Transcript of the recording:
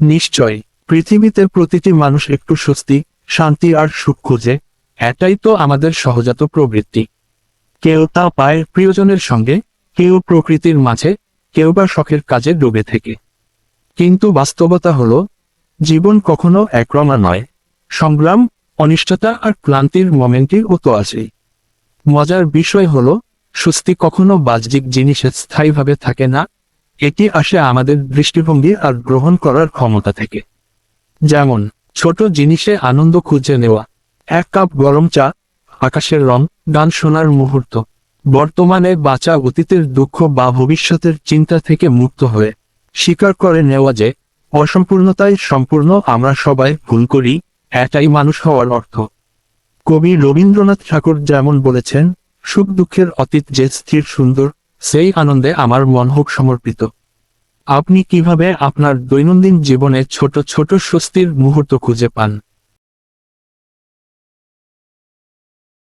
নিশ্চয়, পৃথিবীতে প্রতিটি মানুষ একটু স্বস্তি, শান্তি আর সুখ খুঁজে, এটাই তো আমাদের সহজাত প্রবৃত্তি। কেউ তা পায় প্রিয়জনের সঙ্গে, কেউ প্রকৃতির মাঝে, কেউ বা শখের কাজে ডুবে থেকে। কিন্তু বাস্তবতা হলো, জীবন কখনো একরমা নয়। সংগ্রাম অনিষ্টতা আর ক্লান্তির মোমেন্টই তো আছেই মজার বিষয় হলো, স্বস্তি কখনো বাহ্যিক জিনিসে স্থায়ীভাবে থাকে না এটি আসে আমাদের দৃষ্টিভঙ্গি আর গ্রহণ করার ক্ষমতা থেকে। যেমন, ছোট জিনিসে আনন্দ খুঁজে নেওয়া, এক কাপ গরম চা, আকাশের রং, গান শোনার মুহূর্ত, বর্তমানে বাঁচা অতীতের দুঃখ বা ভবিষ্যতের চিন্তা থেকে মুক্ত হয়ে, স্বীকার করে নেওয়া যে অসম্পূর্ণতায় সম্পূর্ণ আমরা সবাই ভুল করি, এটাই মানুষ হওয়ার অর্থ। কবি রবীন্দ্রনাথ ঠাকুর যেমন বলেছেন, সুখ দুঃখের অতীত যে স্থির সুন্দর সেই আনন্দে আমার মন হোক সমর্পিত। আপনি কীভাবে আপনার দৈনন্দিন জীবনে ছোট ছোট স্বস্তির মুহূর্ত খুঁজে পান?